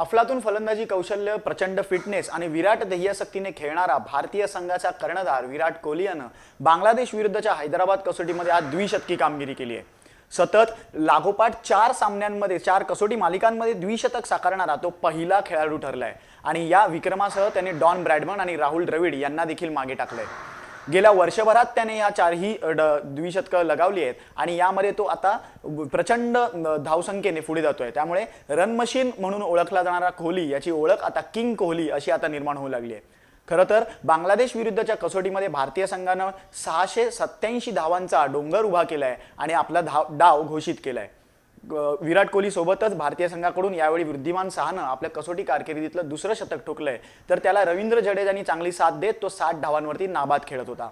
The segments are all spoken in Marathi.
अफलातून फलंदाजी कौशल्य प्रचंड फिटनेस आणि विराट ध्येयशक्तीने खेळणारा भारतीय संघाचा कर्णधार विराट कोहली यानं बांगलादेश विरुद्धच्या हैदराबाद कसोटीमध्ये आज द्विशतकी कामगिरी केली आहे. सतत लागोपाठ चार सामन्यांमध्ये चार कसोटी मालिकांमध्ये द्विशतक साकारणारा तो पहिला खेळाडू ठरलाय. आणि या विक्रमासह त्याने डॉन ब्रॅडमन आणि राहुल द्रविड यांना देखील मागे टाकलंय. गेल्या वर्षभरात त्याने या चारही ड- द्विशतकं लगावली आहेत. आणि यामध्ये तो आता प्रचंड धावसंख्येने पुढे जातोय. त्यामुळे रन मशीन म्हणून ओळखला जाणारा कोहली याची ओळख आता किंग कोहली अशी आता निर्माण होऊ लागली आहे. खरं तर बांगलादेश विरुद्धच्या कसोटीमध्ये भारतीय संघानं सहाशे सत्याऐंशी धावांचा डोंगर उभा केलाय आणि आपला धाव डाव घोषित केलाय. आहे विराट कोहली सोबतच भारतीय संघाकडून यावेळी वृद्धिमान सहानं आपल्या कसोटी कारकिर्दीतलं दुसरं शतक ठोकलंय. तर त्याला रवींद्र जडेजानी चांगली साथ देत तो साठ धावांवरती नाबाद खेळत होता.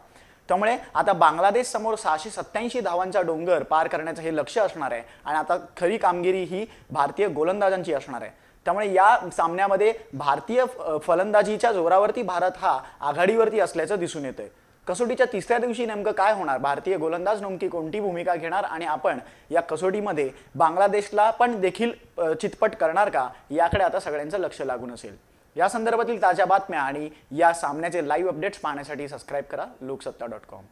त्यामुळे आता बांगलादेश समोर सहाशे सत्याऐंशी धावांचा डोंगर पार करण्याचं हे लक्ष असणार आहे आणि आता खरी कामगिरी ही भारतीय गोलंदाजांची असणार आहे. त्यामुळे या सामन्यामध्ये भारतीय फलंदाजीच्या जोरावरती भारत हा आघाडीवरती असल्याचं दिसून येतंय. कसोटीच्या तिसऱ्या दिवशी नेमकं काय होणार? भारतीय गोलंदाज नेमकी कोणती भूमिका घेणार? आणि आपण या कसोटीमध्ये बांगलादेशला पण देखील चितपट करणार का? याकडे आता सगळ्यांचं लक्ष लागून असेल. या संदर्भातील ताज्या बातम्या आणि या सामन्याचे लाईव्ह अपडेट्स पाहण्यासाठी सबस्क्राईब करा लोकसत्ता डॉट कॉम